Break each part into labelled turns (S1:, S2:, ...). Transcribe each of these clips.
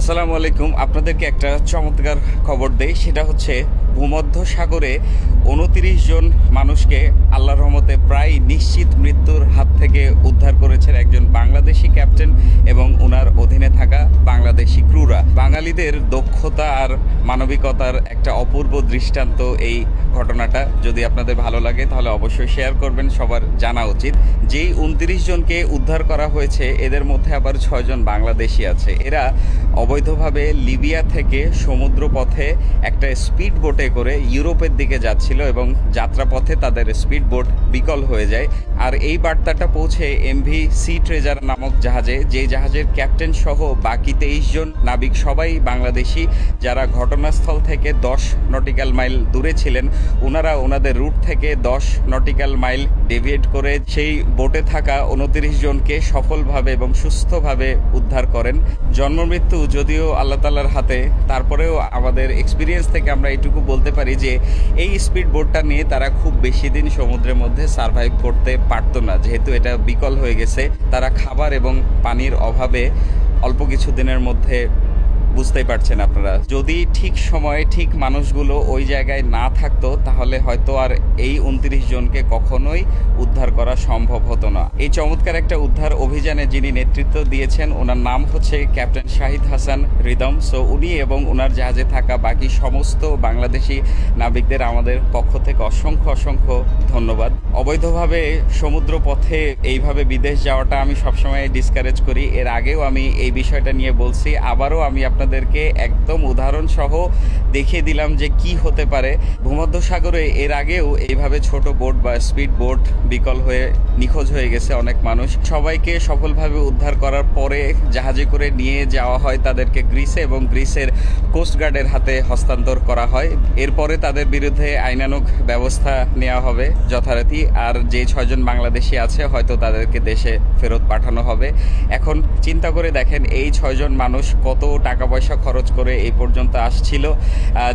S1: আসসালামু আলাইকুম। আপনাদেরকে একটা চমৎকার খবর দেই, সেটা হচ্ছে ভূমধ্য সাগরে উনতিরিশ জন মানুষকে আল্লাহ রহমতে প্রায় নিশ্চিত মৃত্যুর হাত থেকে উদ্ধার করেছেন একজন বাংলাদেশি ক্যাপ্টেন এবং ওনার অধীনে থাকা বাংলাদেশি ক্রুরা। বাঙালিদের দক্ষতা আর মানবিকতার একটা অপূর্ব দৃষ্টান্ত এই ঘটনাটা। যদি আপনাদের ভালো লাগে, তাহলে অবশ্যই শেয়ার করবেন, সবার জানা উচিত। যেই উনত্রিশ জনকে উদ্ধার করা হয়েছে, এদের মধ্যে আবার ছয়জন বাংলাদেশি আছে। এরা অবৈধভাবে লিবিয়া থেকে সমুদ্র পথে একটা স্পিড বোটে করে ইউরোপের দিকে যাচ্ছিল এবং যাত্রাপথে তাদের স্পিড বোট বিকল হয়ে যায়। আর এই বার্তাটা পৌঁছে এমভি সি ট্রেজার নামক জাহাজে যে জাহাজের ক্যাপ্টেন সহ বাকি তেইশ জন নাবিক সবাই বাংলাদেশি, যারা ঘটনাস্থল থেকে দশ নটিক্যাল মাইল দূরে ছিলেন। ওনারা ওনাদের রুট থেকে দশ নটিক্যাল মাইল ডেভিয়েট করে সেই বোটে থাকা উনত্রিশ জনকে সফলভাবে এবং সুস্থভাবে উদ্ধার করেন। জন্ম মৃত্যু যদিও আল্লাহ তাল্লার হাতে, তারপরেও আমাদের এক্সপিরিয়েন্স থেকে আমরা এটুকু বলতে পারি যে, এই স্পিড বোটটা নিয়ে তারা খুব বেশি দিন সমুদ্রের মধ্যে সার্ভাইভ করতে পারতো না। যেহেতু এটা বিকল হয়ে গেছে, তারা খাবার এবং পানির অভাবে অল্প কিছু দিনের মধ্যে বুঝতেই পারছেন আপনারা। যদি ঠিক সময়ে ঠিক মানুষগুলো ওই জায়গায় না থাকতো, তাহলে হয়তো আর এই উনত্রিশ জনকে কখনোই উদ্ধার করা সম্ভব হতো না। এই চমৎকার একটা উদ্ধার অভিযানে যিনি নেতৃত্ব দিয়েছেন, ওনার নাম হচ্ছে captain Shahid Hasan rhythm. So উনি এবং ওনার জাহাজে থাকা বাকি সমস্ত বাংলাদেশি নাবিকদের আমাদের পক্ষ থেকে অসংখ্য অসংখ্য ধন্যবাদ। অবৈধভাবে সমুদ্র পথে এইভাবে বিদেশ যাওয়াটা আমি সবসময় ডিসকারেজ করি। এর আগেও আমি এই বিষয়টা নিয়ে বলছি, আবারও আমি আপনাদেরকে একদম উদাহরণ সহ দেখিয়ে দিলাম যে কি হতে পারে। ভূমধ্য সাগরে এর আগেও এইভাবে ছোট বোট বা স্পিড বোট বিকল হয়ে নিখোঁজ হয়ে গেছে অনেক মানুষ। সবাইকে সফলভাবে উদ্ধার করার পরে জাহাজে করে নিয়ে যাওয়া হয় তাদেরকে গ্রিসে এবং গ্রিসের কোস্টগার্ডের হাতে হস্তান্তর করা হয়। এরপরে তাদের বিরুদ্ধে আইনানুগ ব্যবস্থা নেওয়া হবে যথারীতি। আর যে ছয়জন বাংলাদেশি আছে, হয়তো তাদেরকে দেশে ফেরত পাঠানো হবে। এখন চিন্তা করে দেখেন, এই ছয়জন মানুষ কত টাকা পয়সা খরচ করে এই পর্যন্ত আসছিল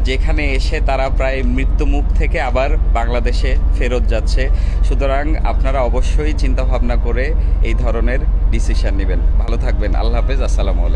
S1: যেখানে এসে তারা প্রায় মৃত্যুমুখ থেকে আবার বাংলাদেশে ফেরত যাচ্ছে। সুতরাং আপনারা অবশ্যই চিন্তাভাবনা করে এই ধরনের ডিসিশন নেবেন। ভালো থাকবেন। আল্লাহ হাফেজ। আসসালামু আলাইকুম।